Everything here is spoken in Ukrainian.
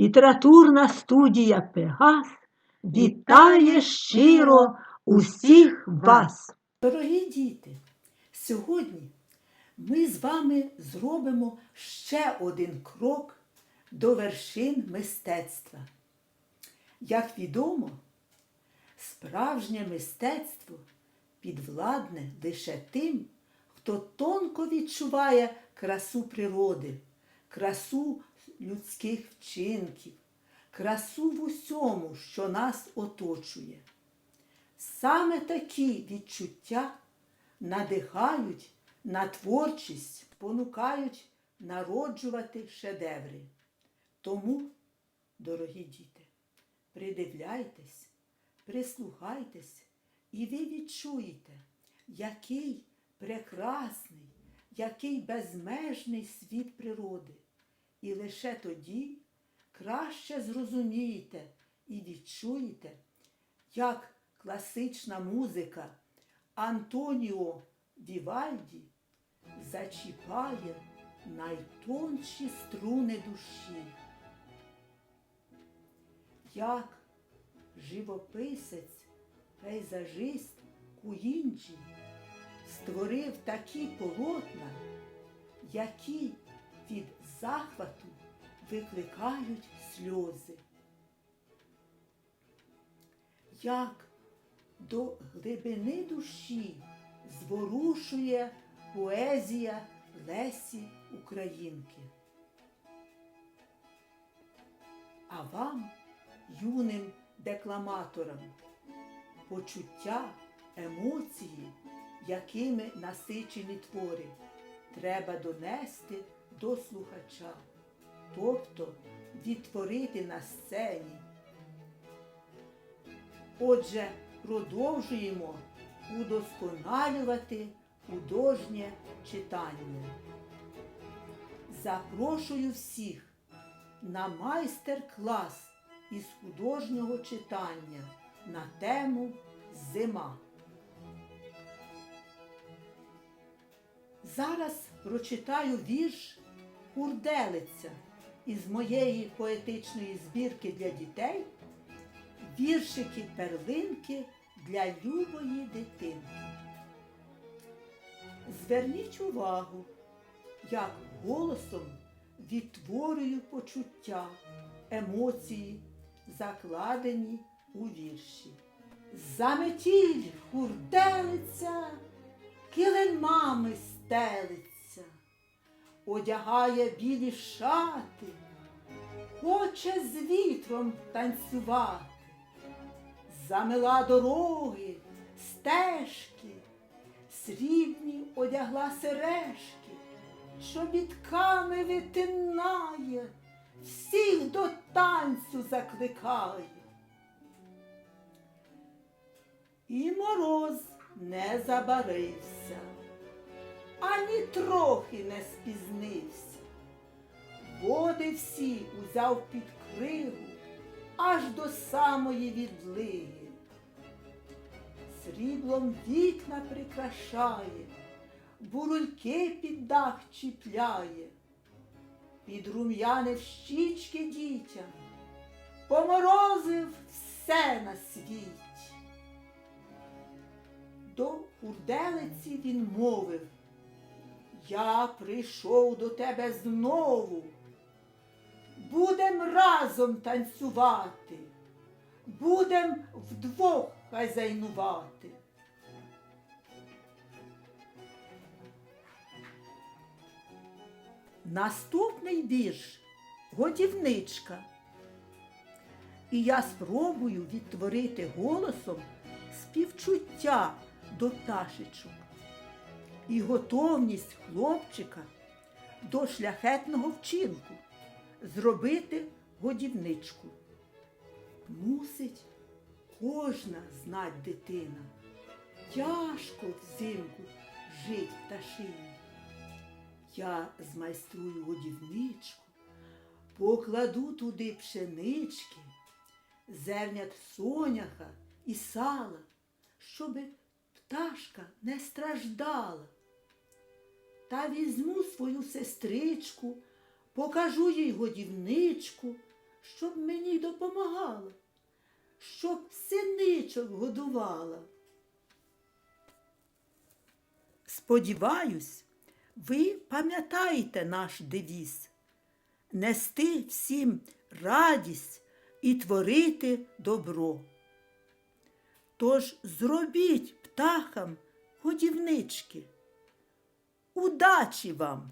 Літературна студія Пегас вітає щиро усіх вас. Дорогі діти, сьогодні ми з вами зробимо ще один крок до вершин мистецтва. Як відомо, справжнє мистецтво підвладне лише тим, хто тонко відчуває красу природи, красу людських вчинків, красу в усьому, що нас оточує. Саме такі відчуття надихають на творчість, понукають народжувати шедеври. Тому, дорогі діти, придивляйтесь, прислухайтесь, і ви відчуєте, який прекрасний, який безмежний світ природи. І лише тоді краще зрозумієте і відчуєте, як класична музика Антоніо Вівальді зачіпає найтонші струни душі. Як живописець, пейзажист Куінджі створив такі полотна, які від захвату викликають сльози. Як до глибини душі зворушує поезія Лесі Українки. А вам, юним декламаторам, почуття, емоції, якими насичені твори, треба донести до слухача, тобто відтворити на сцені. Отже, продовжуємо удосконалювати художнє читання. Запрошую всіх на майстер-клас із художнього читання на тему Зима. Зараз прочитаю вірш Курделиця із моєї поетичної збірки для дітей віршики перлинки для любої дитинки. Зверніть увагу, як голосом відтворюю почуття, емоції, закладені у вірші. Заметіль хурделиця, килимами стелиться, одягає білі шати, хоче з вітром танцювати замила дороги, стежки, срібні одягла сережки, чобітками витинає, всіх до танцю закликає. І мороз не забарився, ані трохи не спізнився. Води всі узяв під кригу аж до самої відлиги. Сріблом вікна прикрашає, бурульки під дах чіпляє, підрум'янив щічки дітям, поморозив все на світі. До хурделиці він мовив, я прийшов до тебе знову. Будем разом танцювати, будем вдвох хазяйнувати. Наступний вірш годівничка. І я спробую відтворити голосом співчуття до пташечок і готовність хлопчика до шляхетного вчинку зробити годівничку. Мусить кожна знать дитина. Тяжко взимку жить пташині. Я змайструю годівничку, покладу туди пшенички, зернят соняха і сала, щоби пташка не страждала. Та візьму свою сестричку, покажу їй годівничку, щоб мені допомагала, щоб синичок годувала. Сподіваюсь, ви пам'ятаєте наш девіз нести всім радість і творити добро. Тож зробіть птахам годівнички. Удачі вам!